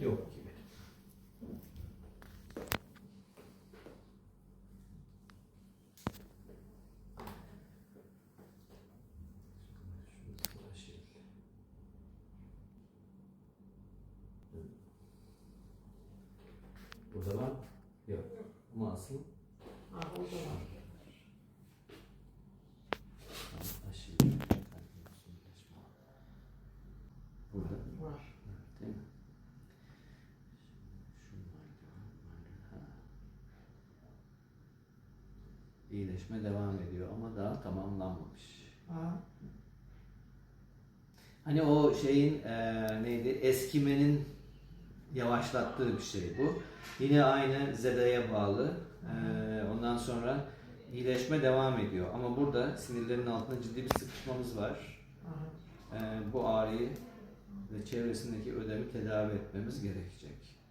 Yok gibi. Burada var? Yok. Ama asıl Ha o da var. Burada. Var. Değil mi? Şunlar da var. Ha. İyileşme devam ediyor ama daha tamamlanmamış. Ha. Hani o şeyin eee, neydi? Eskimenin yavaşlattığı bir şey bu. Yine aynı zedaya bağlı. Eee, ondan sonra iyileşme devam ediyor. Ama burada sinirlerin altında ciddi bir sıkışmamız var. Eee, bu ağrıyı ve çevresindeki ödemi tedavi etmemiz gerekecek.